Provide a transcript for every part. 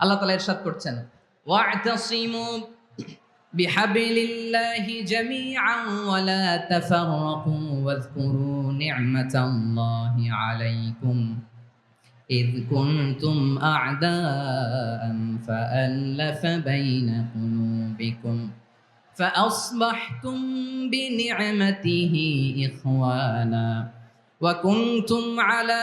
আল্লাহ তালা ইরশাদ করছেন ওয়া'তাসিমু بحبل الله جميعا ولا تفرقوا واذكروا نعمة الله عليكم إذ كنتم أعداء فألف بين قلوبكم فأصبحتم بنعمته إخوانا وكنتم على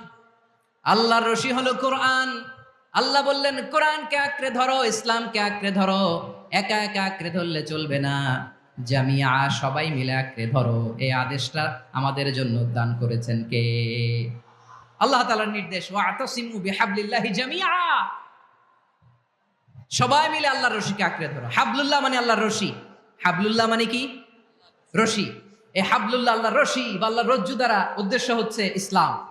আল্লাহর রশি হলো কোরআন। আল্লাহ বললেন, কোরআনকে আঁকড়ে ধরো, ইসলামকে আঁকড়ে ধরো। একা একা আঁকড়ে ধরলে চলবে না। জামিয়া সবাই মিলে আঁকড়ে ধরো। এই আদেশটা আমাদের জন্য দান করেছেন কে? আল্লাহ তালার নির্দেশ, ওয়াতাসিমু বিহাবলিল্লাহি জামিয়া। সবাই মিলে আল্লাহর রশিকে আঁকড়ে ধরো। হাবলুল্লাহ মানে আল্লাহর রশি। হাবলুল্লাহ মানে কি? রশি। এই হাবলুল্লাহ আল্লাহর রশি বা আল্লাহর রজ্জু দ্বারা উদ্দেশ্য হচ্ছে ইসলাম।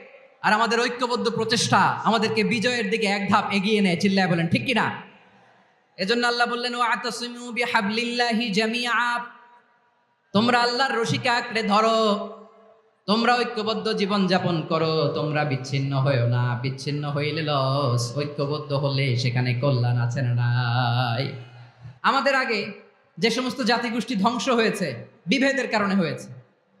আর আমাদের ঐক্যবদ্ধ প্রচেষ্টা আমাদেরকে বিজয়ের দিকে এক ধাপ এগিয়ে নেয়, চিল্লায় বলেন, ঠিক কিনা? এজন্য আল্লাহ বললেন ও তোমরা আল্লাহর রশিকে আঁকড়ে ধরো, তোমরা ঐক্যবদ্ধ জীবন যাপন করো, তোমরা বিচ্ছিন্ন হয়েও না, বিচ্ছিন্ন হইলে লস, ঐক্যবদ্ধ হলে সেখানে কল্যাণ আছে না আমাদের আগে যে সমস্ত জাতিগোষ্ঠী ধ্বংস হয়েছে, বিভেদের কারণে হয়েছে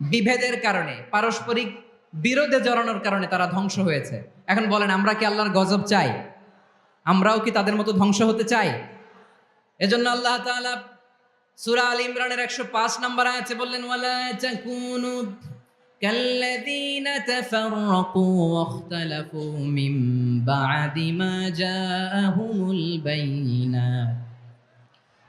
বিভেদের কারণে, পারস্পরিক বিরোধে জড়ানোর কারণে তারা ধ্বংস হয়েছে। এখন বলেন, আমরা কি আল্লাহর গজব চাই? আমরাও কি তাদের মতো ধ্বংস হতে চাই? এজন্য আল্লাহ তাআলা সূরা আল ইমরানের 105 নম্বর আয়াতে বললেন, ওয়ালা তাকুনু কাল্লাযীনা তাফাররাকু ওয়াখতালাফু মিন বা'দি মা